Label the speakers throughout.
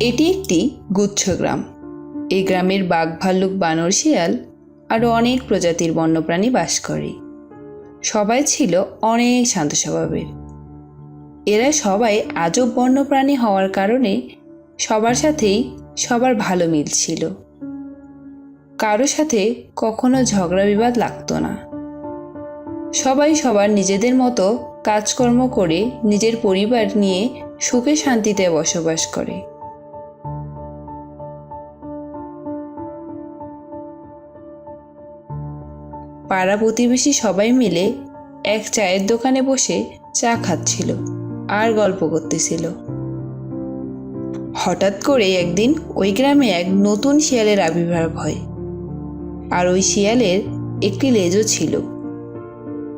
Speaker 1: এটি একটি গুচ্ছ গ্রাম। এই গ্রামের বাঘ ভাল্লুক বানর শিয়াল আরও অনেক প্রজাতির বন্যপ্রাণী বাস করে। সবাই ছিল অনেক শান্ত স্বভাবের এরা সবাই আজব বন্যপ্রাণী হওয়ার কারণে সবার সাথেই সবার ভালো মিল ছিল। কারও সাথে কখনো ঝগড়া বিবাদ লাগতো না। সবাই সবার নিজেদের মতো কাজকর্ম করে নিজের পরিবার নিয়ে সুখে শান্তিতে বসবাস করে। পাড়া প্রতিবেশী সবাই মিলে এক চায়ের দোকানে বসে চা খাচ্ছিল আর গল্প করতেছিল। হঠাৎ করে একদিন ওই গ্রামে এক নতুন শিয়ালের আবির্ভাব হয় আর ওই শিয়ালের একটি লেজও ছিল।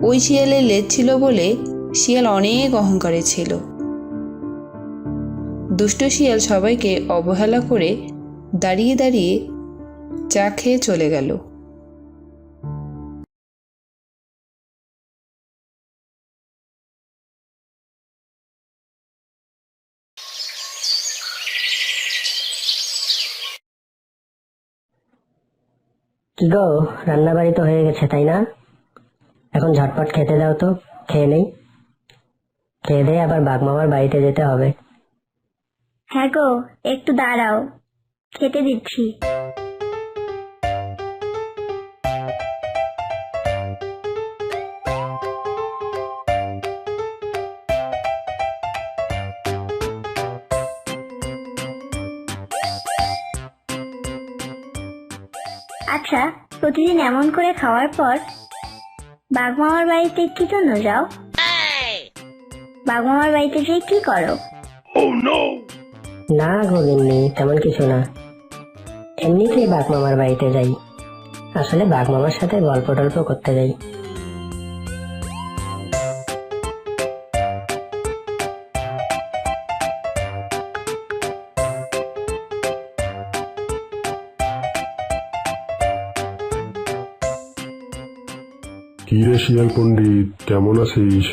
Speaker 1: ওই শিয়ালের লেজ ছিল বলে শিয়াল অনেক অহংকারে ছিল। দুষ্ট শিয়াল সবাইকে অবহেলা করে দাঁড়িয়ে দাঁড়িয়ে চা খেয়ে চলে গেল।
Speaker 2: কি গো রান্না বাড়ি তো হয়ে গেছে, তাই না? এখন ঝটপট খেতে দাও তো, খেয়ে নেই। খেয়ে দিয়ে আবার বাগমামার বাড়িতে যেতে হবে।
Speaker 3: হ্যাঁ গো, একটু দাঁড়াও, খেতে দিচ্ছি। আচ্ছা প্রতিদিন এমন করে খাওয়ার পর বাঘমামার বাড়িতে কি জন্য যাও? বাঘমামার বাড়িতে যেয়ে কি করো?
Speaker 2: না গোবিন্দি তেমন কিছু না। এমনিতেই বাঘমামার বাড়িতে যাই। আসলে বাঘমামার সাথে গল্প টল্প করতে যাই।
Speaker 4: শিয়াল পণ্ডিত কেমন আছিস?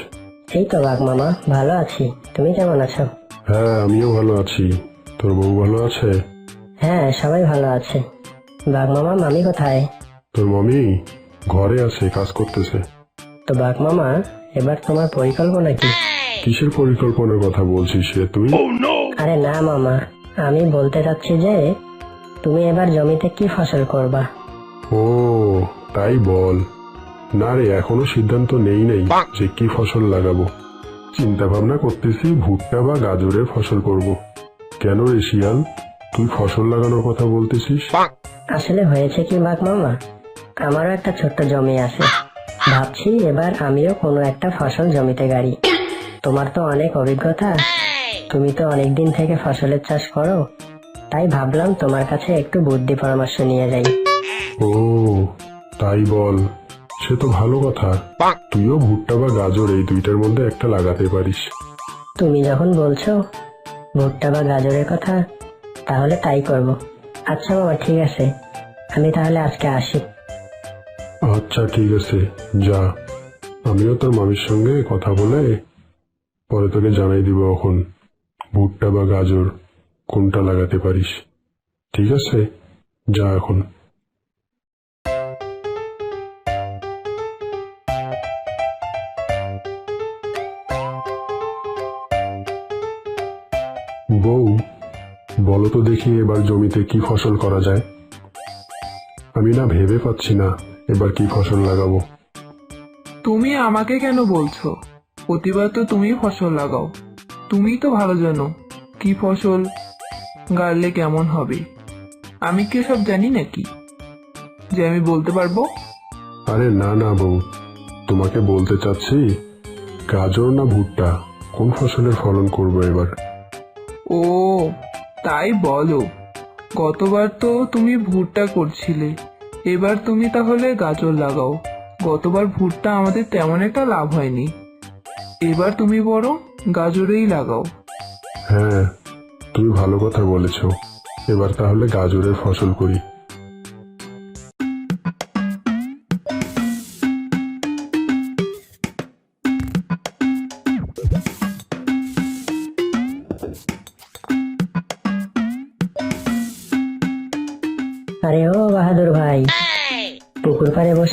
Speaker 2: এই তো বাঘ মামা ভালো আছি। তুমি কেমন আছো?
Speaker 4: হ্যাঁ আমিও ভালো আছি। তোর বউ ভালো আছে?
Speaker 2: হ্যাঁ সবাই ভালো আছে। বাঘ মামা মামি কোথায়?
Speaker 4: তোর মমি ঘরে আছে কাজ করতেছে।
Speaker 2: তো বাঘ মামা এবার তোমার পরিকল্পনা কি?
Speaker 4: কিসের পরিকল্পনার কথা বলছিস রে তুই?
Speaker 2: আরে না মামা আমি বলতে চাচ্ছি যে তুমি এবার জমিতে কি ফসল করবা?
Speaker 4: ও তাই বল। না রে এখনও সিদ্ধান্ত নেই নেই যে কি ফসল লাগাবো। চিন্তা ভাবনা করতেছি ভুট্টা বা গাজরের ফসল করব। কেন রে শিয়াল? তুই ফসল লাগানোর কথা বলতেছিস?
Speaker 2: আসলে হয়েছে কি বাঘ মামা? আমারও একটা ছোট্ট জমি আছে। ভাবছি এবার আমিও কোনো একটা ফসল জমিতে গাড়ি। তোমার তো অনেক অভিজ্ঞতা। তুমি তো অনেক দিন থেকে ফসলের চাষ করো। তাই ভাবলাম তোমার কাছে একটু বুদ্ধি পরামর্শ নিয়ে যাই।
Speaker 4: ও তাই বল। সে তো ভালো কথা। তুইও ভুট্টা বা গাজর এই দুইটার মধ্যে একটা লাগাতে পারিস।
Speaker 2: তুমি যখন বলছো ভুট্টা বা গাজরের কথা তাহলে তাই করব। আচ্ছা বাবা ঠিক আছে। আমি তাহলে আজকে আসি।
Speaker 4: আচ্ছা ঠিক আছে। যা। আমিও তোর মামির সঙ্গে কথা বলে পরে তোকে জানাই দিব এখন ভুট্টা বা গাজর কোনটা লাগাতে পারিস। ঠিক আছে? যা এখন। বউ বলো তো দেখি এবার জমিতে কি ফসল করা যায়। আমি না ভেবে পাচ্ছি না এবার কি ফসল লাগাবো।
Speaker 5: তুমি আমাকে কেন বলছো? প্রতিবার তো তুমি ফসল লাগাও। তুমি তো ভালো জানো কি ফসল গাড়লে কেমন হবে। আমি কি সব জানি নাকি? যে আমি বলতে পারব?
Speaker 4: আরে না না বউ তোমাকে বলতে চাচ্ছি গাজর না ভুট্টা? কোন ফসলের ফলন করব এবার?
Speaker 5: ও, তাই বলো। গতবার তো তুমি ভুট্টা করছিলে। এবার তুমি তাহলে গাজর লাগাও। গতবার ভুট্টা আমাদের তেমন একটা লাভ হয়নি। এবার তুমি বড় গাজরেই লাগাও।
Speaker 4: হ্যাঁ তুমি ভালো কথা বলেছ। এবার তাহলে গাজরের ফসল করি।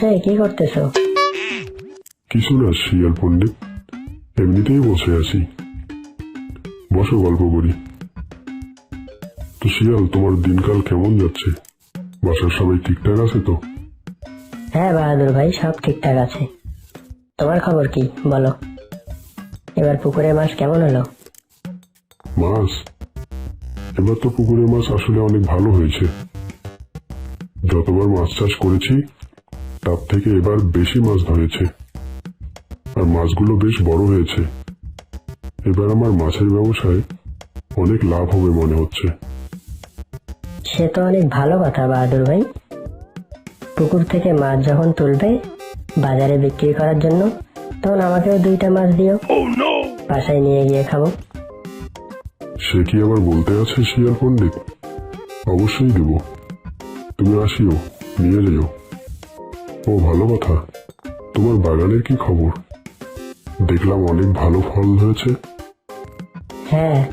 Speaker 2: বসে কি করতেছো?
Speaker 4: কিছু না শিয়াল পণ্ডিত? এমনিতেই বসে আছি। বসো গল্প করি। তো শিয়াল তোমার দিনকাল কেমন যাচ্ছে? বাসার সবাই ঠিকঠাক আছে তো?
Speaker 2: হ্যাঁ বাহাদুর ভাই সব ঠিকঠাক আছে। তোমার খবর কি বলো? এবার পুকুরে মাছ কেমন হলো?
Speaker 4: মাছ? এবার তো পুকুরে মাছ আসলে অনেক ভালো হয়েছে। যতবার মাছ চাষ করেছি তার থেকে এবার বেশি মাছ ধরেছে। আর মাছগুলো বেশ বড় হয়েছে। এবার আমার মাছের ব্যবসায় অনেক লাভ হবে মনে হচ্ছে।
Speaker 2: সে তো অনেক ভালো কথা বাহাদুর ভাই। পুকুর থেকে মাছ যখন তুলবে বাজারে বিক্রি করার জন্য তখন আমাকেও দুইটা মাছ দিও। বাসায় নিয়ে গিয়ে খাব।
Speaker 4: সে কি আবার বলতে আছে শিয়াল পণ্ডিত? অবশ্যই দেব। তুমি আসিও নিয়ে যেও। ও ভালো কথা। তোমার বাগানের কি খবর? দেখলাম অনেক ভালো ফল হয়েছে।
Speaker 2: হ্যাঁ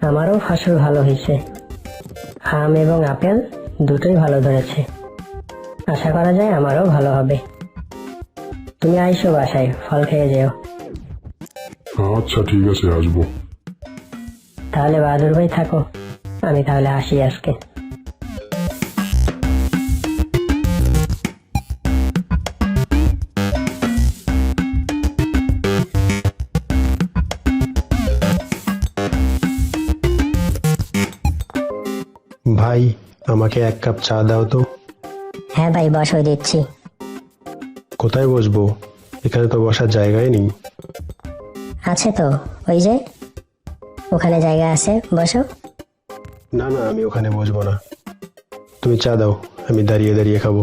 Speaker 2: আমারও ফসল ভালো হয়েছে। আম এবং আপেল দুটোই ভালো ধরেছে। আশা করা যায় আমারও ভালো হবে। তুমি আইসো বাসায় ফল খেয়ে যেও।
Speaker 4: আচ্ছা ঠিক আছে আসব।
Speaker 2: তাহলে বাহাদুর ভাই থাকো। আমি তাহলে আসি আজকে।
Speaker 6: আমাকে এক কাপ চা দাও তো।
Speaker 2: হ্যাঁ ভাই বসো দিচ্ছি।
Speaker 6: কোথায় বসবো? এখানে তো বসার জায়গাই নেই।
Speaker 2: আছে তো ওই যে। ওখানে জায়গা আছে বসো।
Speaker 6: না না আমি ওখানে বসবো না। তুমি চা দাও আমি দাঁড়িয়ে দাঁড়িয়ে খাব।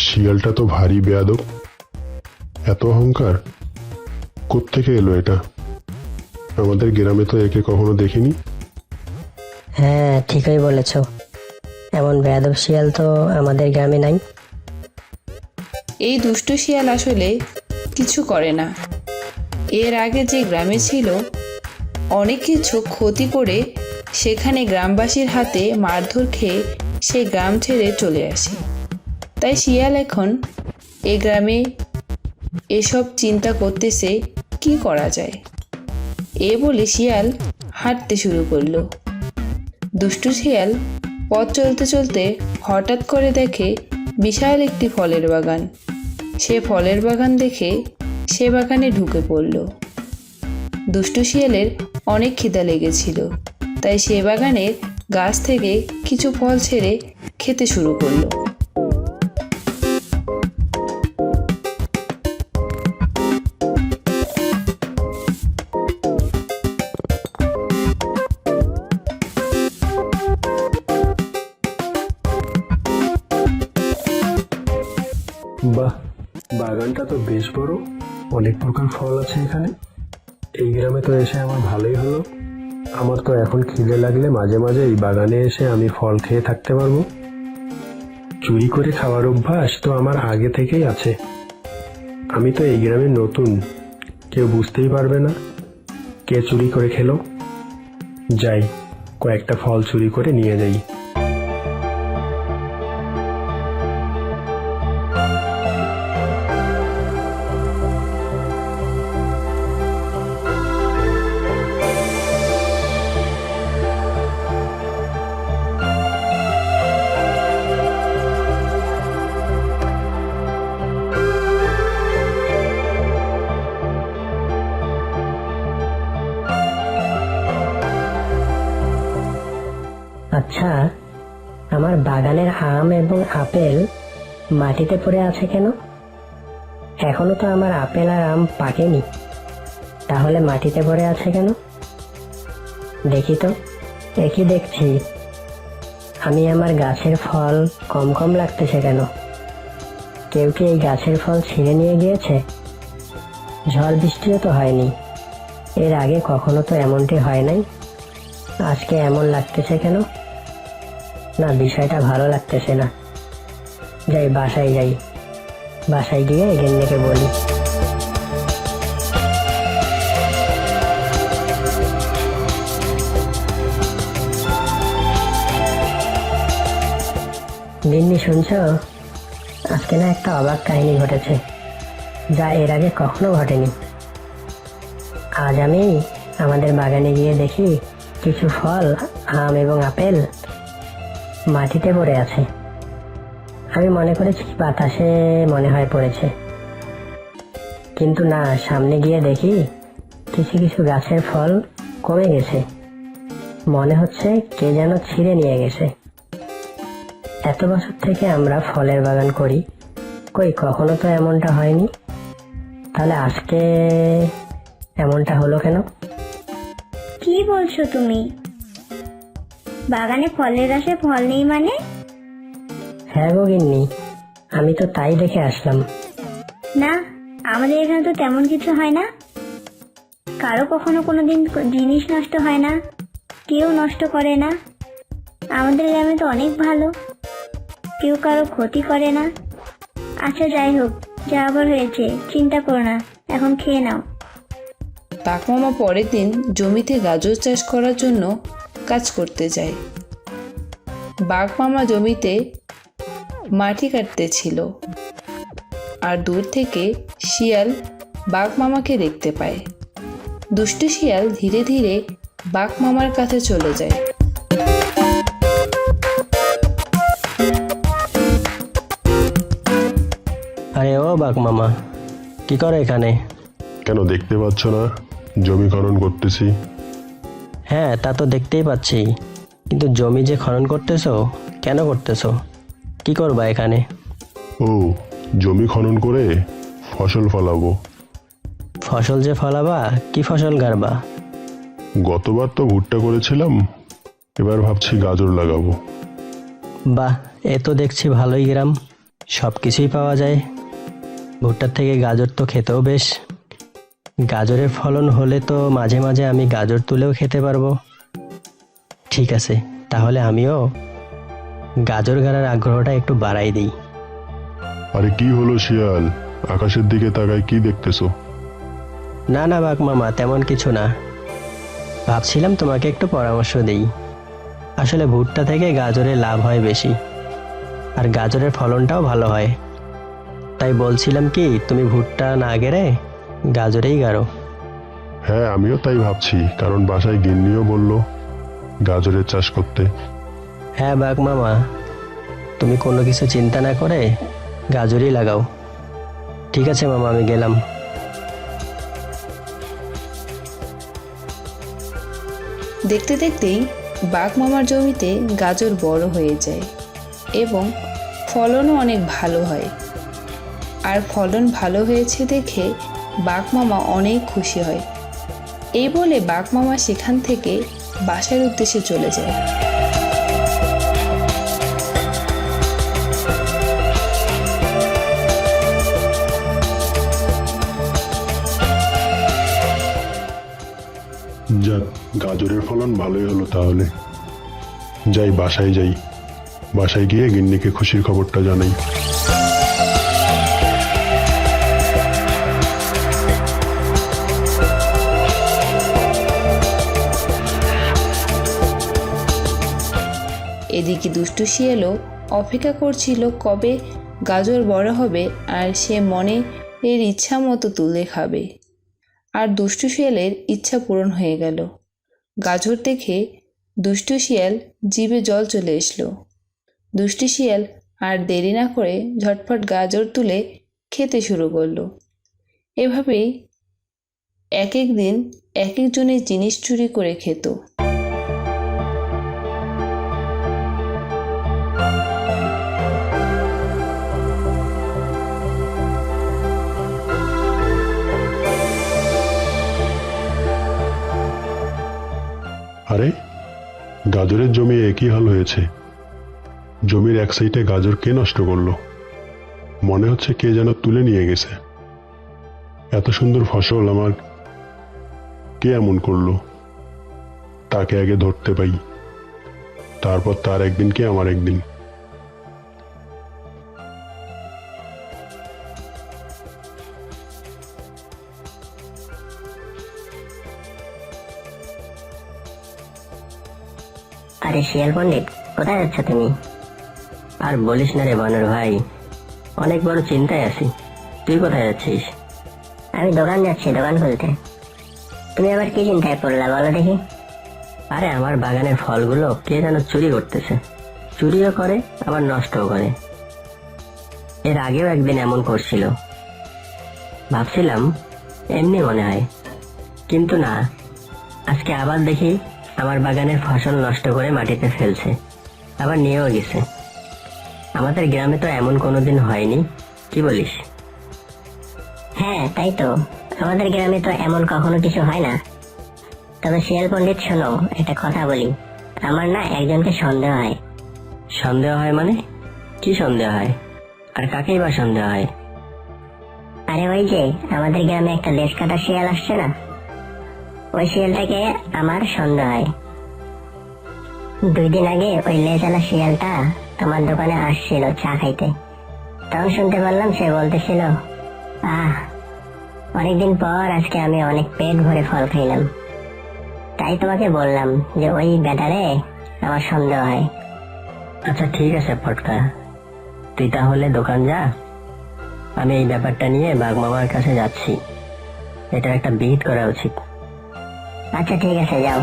Speaker 4: শিয়ালটা তো ভারী বেয়াদব। এত অহংকার? কোত্থেকে এলো এটা? আমাদের গ্রামে তো একে কখনো দেখিনি।
Speaker 2: হ্যাঁ ঠিকই বলেছ। এমন বেয়াদব শিয়াল তো আমাদের গ্রামে নাই।
Speaker 1: এই দুষ্টু শিয়াল আসলে কিছু করে না। এর আগে যে গ্রামে ছিল অনেক কিছু ক্ষতি করে সেখানে গ্রামবাসীর হাতে মারধর খেয়ে সে গ্রাম ছেড়ে চলে আসে। তাই শিয়াল এখন এ গ্রামে এসব চিন্তা করতেছে, কি করা যায়? এ বলে শিয়াল হাঁটতে শুরু করল। দুষ্টু শিয়াল পথ চলতে চলতে হঠাৎ করে দেখে বিশাল একটি ফলের বাগান। সে ফলের বাগান দেখে সে বাগানে ঢুকে পড়ল। দুষ্টু শিয়ালের অনেক খিদা লেগেছিল, তাই সে বাগানের গাছ থেকে কিছু ফল ছেড়ে খেতে শুরু করল।
Speaker 6: বাহ, বাগানটা তো বেশ বড়। অনেক প্রকার ফল আছে এখানে। এই গ্রামে তো এসে আমার ভালোই হলো। আমার তো এখন খিদে লাগলে মাঝে মাঝে এই বাগানে এসে আমি ফল খেয়ে থাকতে পারব। চুরি করে খাওয়ার অভ্যাস তো আমার আগে থেকেই আছে। আমি তো এই গ্রামে নতুন। কেউ বুঝতেই পারবে না কে চুরি করে খেলো। যাই, কয়েকটা ফল চুরি করে নিয়ে যাই।
Speaker 2: আপেল মাটিতে পড়ে আছে কেন? এখনও তো আমার আপেল আর আম পাকেনি। তাহলে মাটিতে পড়ে আছে কেন? দেখি তো, একই দেখছি। আমি আমার গাছের ফল কম কম লাগতেছে কেন? কেউ কি এই গাছের ফল ছিঁড়ে নিয়ে গিয়েছে? ঝড় বৃষ্টিও তো হয়নি। এর আগে কখনো তো এমনটি হয় নাই। আজকে এমন লাগতেছে কেন? না, বিষয়টা ভালো লাগতেছে না। যাই, বাসায় যাই। বাসায় গিয়ে গেন্ডেকে বলি। গিন্নি, শুনছ? আজকে না একটা অবাক কাহিনী ঘটেছে, যা এর আগে কখনো ঘটেনি। আজ আমি আমাদের বাগানে গিয়ে দেখি, কিছু ফল, আম এবং আপেল মাটিতে পড়ে আছে। আমি মনে করেছি বাতাসে মনে হয় পড়েছে। কিন্তু না, সামনে গিয়ে দেখি কিছু কিছু গাছের ফল কমে গেছে। মনে হচ্ছে কে যেন ছিঁড়ে নিয়ে গেছে। এত বছর থেকে আমরা ফলের বাগান করি। কই, কখনো তো এমনটা হয়নি? তাহলে আজকে এমনটা হলো কেন?
Speaker 3: কি বলছো তুমি? বাগানে ফলের গাছে ফল নেই মানে?
Speaker 2: হ্যাঁ গো গিন্নি আমি তো তাই দেখে আসলাম।
Speaker 3: না আমাদের এখানে তো তেমন কিছু হয় না। কারও কখনো কোনো দিন জিনিস নষ্ট হয় না কেউ নষ্ট করে না। আমাদের গ্রামে তো অনেক ভালো কেউ কারও ক্ষতি করে না। আচ্ছা যাই হোক যা আবার হয়েছে চিন্তা করো না এখন খেয়ে নাও।
Speaker 1: বাঘমামা পরের দিন জমিতে গাজর চাষ করার জন্য কাজ করতে যায়। বাঘমামা জমিতে মাটি কাটতেছিল। আর দূর থেকে শিয়াল বাঘ মামাকে দেখতে পায়। দুষ্টু শিয়াল ধীরে ধীরে বাঘ মামার কাছে চলে যায়।
Speaker 2: আরে ও বাঘ মামা কি করে এখানে?
Speaker 4: কেন দেখতে পাচ্ছ না? জমি খনন করতেছি।
Speaker 2: হ্যাঁ তা তো দেখতেই পাচ্ছি। কিন্তু জমি যে খনন করতেছো কেন করতেছো? কি করবা এখানে?
Speaker 4: ও জমি খনন করে ফসল ফলাবো।
Speaker 2: ফসল যে ফলাবা কি ফসল গাড়বা?
Speaker 4: গতবার তো ভুট্টা করেছিলাম এবার ভাবছি গাজর লাগাবো।
Speaker 2: বাহ এ তো দেখছি ভালোই গ্রাম সব কিছুই পাওয়া যায়। ভুট্টার থেকে গাজর তো খেতেও বেশ। গাজরের ফলন হলে তো মাঝে মাঝে আমি গাজর তুলেও খেতে পারব। ঠিক আছে তাহলে আমিও গাজর গাড়ার আগ্রহটা একটু বাড়াই দিই।
Speaker 4: আরে কি হলো শিয়াল? আকাশের দিকে তাকায় কি দেখতেছো?
Speaker 2: না না বাঘ মামা তেমন কিছু না। ভাবছিলাম তোমাকে একটু পরামর্শ দিই। আসলে ভুট্টা থেকে গাজরের লাভ হয় বেশি আর গাজরের ফলনটাও ভালো হয়। তাই বলছিলাম কি তুমি ভুট্টা না গেড়ে গাজরেই গাড়ো।
Speaker 4: হ্যাঁ আমিও তাই ভাবছি কারণ বাসায় গিন্নিও বলল গাজরের চাষ করতে।
Speaker 2: হ্যাঁ বাঘ মামা, তুমি কোনো কিছু চিন্তা না করে গাজরই লাগাও। ঠিক আছে মামা, আমি গেলাম।
Speaker 1: দেখতে দেখতেই বাঘ মামার জমিতে গাজর বড় হয়ে যায় এবং ফলনও অনেক ভালো হয়। আর ফলন ভালো হয়েছে দেখে বাঘ মামা অনেক খুশি হয়। এই বলে বাঘ মামা সেখান থেকে বাসার উদ্দেশ্যে চলে যায়।
Speaker 4: যাক, গাজরের ফলন ভালোই হলো তাহলে। যাই, বাসায় যাই। বাসায় গিয়ে গিন্নিকে খুশির খবরটা জানাই।
Speaker 1: এদিকে দুষ্টু শিয়ালও অপেক্ষা করছিল কবে গাজর বড় হবে আর সে মনে এর ইচ্ছা মতো তুলে খাবে। আর দুষ্টু শিয়ালের ইচ্ছা পূরণ হয়ে গেল। গাজর দেখে দুষ্টু শিয়াল জিভে জল চলে এসলো। দুষ্টু শিয়াল আর দেরি না করে ঝটফট গাজর তুলে খেতে শুরু করল। এভাবেই এক এক দিন এক একজনের জিনিস চুরি করে খেত।
Speaker 4: আরে, গাজরের জমি একই হাল হয়েছে। জমির এক সাইডে গাজর কে নষ্ট করল? মনে হচ্ছে কে যেন তুলে নিয়ে গেছে। এত সুন্দর ফসল আমার কে এমন করল? তাকে আগে ধরতে পাই। তারপর তার একদিন কে আমার একদিন?
Speaker 2: আরে শিয়াল পণ্ডিত কোথায় যাচ্ছ তুমি? আর বলিস না রে বানর ভাই অনেক বড় চিন্তায় আছি। তুই কোথায় যাচ্ছিস?
Speaker 3: আমি দোকান যাচ্ছি দোকান খুলতে। তুমি আবার কি চিন্তায় পড়লা বলো দেখি।
Speaker 2: আরে আমার বাগানের ফলগুলো কে যেন চুরি করতেছে। চুরিও করে আবার নষ্টও করে। এর আগেও একদিন এমন করছিল। ভাবছিলাম এমনি মনে হয়। কিন্তু না আজকে আবার দেখি আমার বাগানের ফসল নষ্ট করে মাটিতে ফেলছে। আবার নিয়েও গেছে। আমাদের গ্রামে তো এমন কোনোদিন হয়নি। কি বলিস?
Speaker 3: হ্যাঁ তাই তো। আমাদের গ্রামে তো এমন কখনো কিছু হয় না। তবে শিয়াল পণ্ডিত শোনো একটা কথা বলি। আমার না একজনকে সন্দেহ হয়।
Speaker 2: সন্দেহ হয় মানে? কি সন্দেহ হয়? আর কাকেই বা সন্দেহ হয়?
Speaker 3: আরে ওই যে আমাদের গ্রামে একটা লেজ কাটা শিয়াল আসছে না? ওই শিয়ালটাকে আমার সন্দেহ হয় দুই দিন আগে ওই লেজালা শিয়ালটা তোমার দোকানে আসছিল চা খাইতে। তখন শুনতে পারলাম সে বলতেছিল, আহ, অনেকদিন পর আজকে আমি অনেক পেট ভরে ফল খাইলাম। তাই তোমাকে বললাম যে ওই ব্যাটারে আমার সন্দেহ হয়।
Speaker 2: আচ্ছা ঠিক আছে ফটকা। তুই তাহলে দোকান যা। আমি এই ব্যাপারটা নিয়ে বাঘ মামার কাছে যাচ্ছি। এটা একটা বিহিত করা উচিত।
Speaker 3: আচ্ছা ঠিক আছে যাও।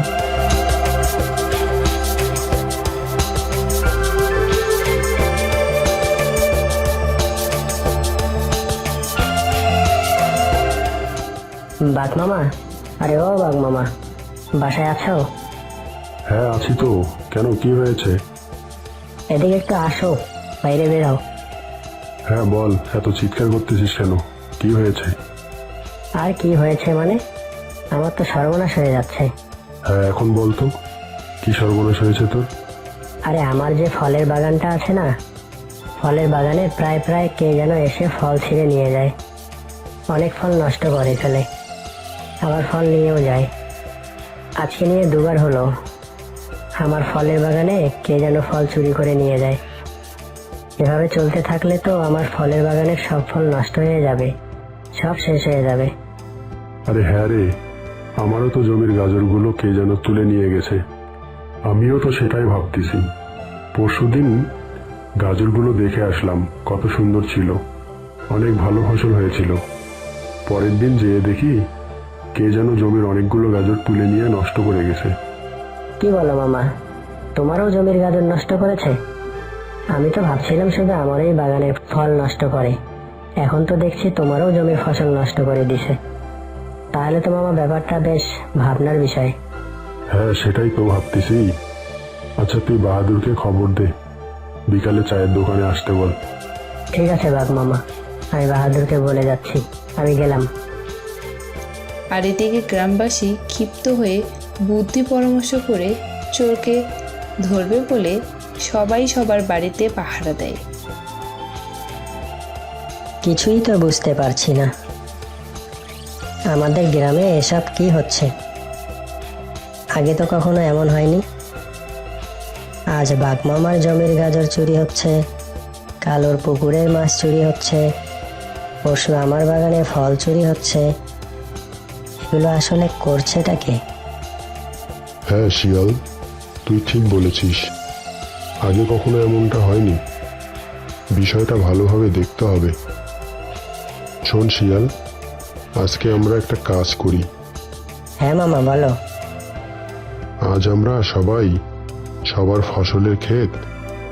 Speaker 2: বাঘ মামা? আরে ও বাঘ মামা বাসায় আছো?
Speaker 4: হ্যাঁ আছি তো। কেন কি হয়েছে?
Speaker 2: এদিকে একটু আসো বাইরে বেরাও
Speaker 4: হ্যাঁ বল এত চিৎকার করতেছিস কেন? কি হয়েছে?
Speaker 2: আর কি হয়েছে মানে? আমার তো সর্বনাশ হয়ে যাচ্ছে।
Speaker 4: হ্যাঁ এখন বল তো কি সর্বনাশ হয়েছে তোর?
Speaker 2: আরে আমার যে ফলের বাগানটা আছে না ফলের বাগানে প্রায় প্রায় কে যেন এসে ফল ছিঁড়ে নিয়ে যায়। অনেক ফল নষ্ট করে ফেলে আবার ফল নিয়েও যায়। আজকে নিয়ে দুবার হলো আমার ফলের বাগানে কে যেন ফল চুরি করে নিয়ে যায়। এভাবে চলতে থাকলে তো আমার ফলের বাগানের সব ফল নষ্ট হয়ে যাবে সব শেষ হয়ে যাবে।
Speaker 4: আরে হ্যাঁ রে আমারও তো জমির গাজরগুলো কে যেন তুলে নিয়ে গেছে। আমিও তো সেটাই ভাবতেছি। পরশুদিন গাজরগুলো দেখে আসলাম, কত সুন্দর ছিল। অনেক ভালো ফসল হয়েছিল। পরের দিন যেয়ে দেখি, কে যেন জমির অনেকগুলো গাজর তুলে নিয়ে নষ্ট করে গেছে।
Speaker 2: কি বলো মামা, তোমারও জমির গাজর নষ্ট করেছে? আমি তো ভাবছিলাম শুধু আমারই বাগানের ফল নষ্ট করে। এখন তো দেখছি তোমারও জমির ফসল নষ্ট করে দিছে। তাহলে তো মামা ব্যাপারটা বেশ ভাবনার বিষয়।
Speaker 4: হ্যাঁ সেটাই তো ভাবতেছি। আচ্ছা তুই বাহাদুরকে খবর দে। বিকালে চায়ের দোকানে আসতে বল।
Speaker 2: ঠিক আছে বাঘ মামা আমি বাহাদুরকে বলে যাচ্ছি। আমি গেলাম।
Speaker 1: আর এদিকে গ্রামবাসী ক্ষিপ্ত হয়ে বুদ্ধি পরামর্শ করে চোরকে ধরবে বলে সবাই সবার বাড়িতে পাহারা দেয়।
Speaker 2: কিছুই তো বুঝতে পারছি না। আমাদের গ্রামে এসব কি হচ্ছে? আগে তো কখনো এমন হয়নি। আজ বাঘমামার জমির গাজর চুরি হচ্ছে, কালোর পুকুরের মাছ চুরি হচ্ছে পরশু আমার বাগানে ফল চুরি হচ্ছে। এগুলো আসলে করছেটা কে?
Speaker 4: হ্যাঁ শিয়াল, তুই ঠিক বলেছিস। আগে কখনো এমনটা হয়নি। বিষয়টা ভালোভাবে দেখতে হবে। শোন, শিয়াল আজকে আমরা একটা কাজ করি।
Speaker 2: হ্যাঁ মামা বলো।
Speaker 4: আজ আমরা সবাই সবার ফসলের ক্ষেত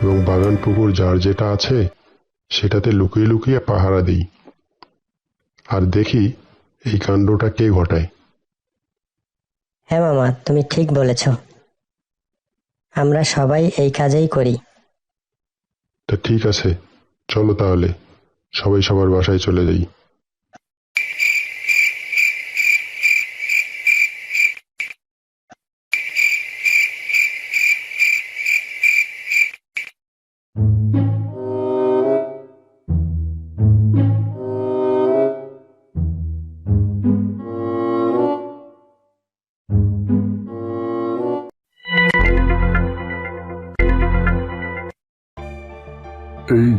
Speaker 4: এবং বাগান পুকুর যার যেটা আছে সেটাতে লুকিয়ে লুকিয়ে পাহারা দিই। আর দেখি এই কাণ্ডটা কে ঘটায়।
Speaker 2: হ্যাঁ মামা তুমি ঠিক বলেছ। আমরা সবাই এই কাজেই করি।
Speaker 4: তা ঠিক আছে চলো তাহলে। সবাই সবার বাসায় চলে যাই।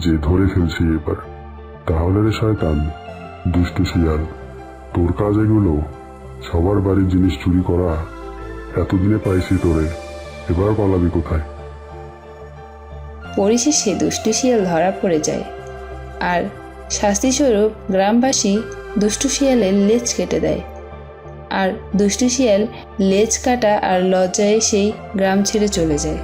Speaker 4: যে ধরে ফেলছি এবার, তাহলে রে শয়তান, দুষ্টু শিয়াল, তোর কাজ এগুলো। সবার বাড়ির জিনিস চুরি করা, এতদিনে পাইছি তোরে। এবার পালাবি কোথায়?
Speaker 1: পরিশেষে দুষ্টু শিয়াল ধরা পড়ে যায়। আর শাস্তিস্বরূপ গ্রামবাসী দুষ্টু শিয়ালের লেজ কেটে দেয়। আর দুষ্টু শিয়াল লেজ কাটা আর লজ্জায় সেই গ্রাম ছেড়ে চলে যায়।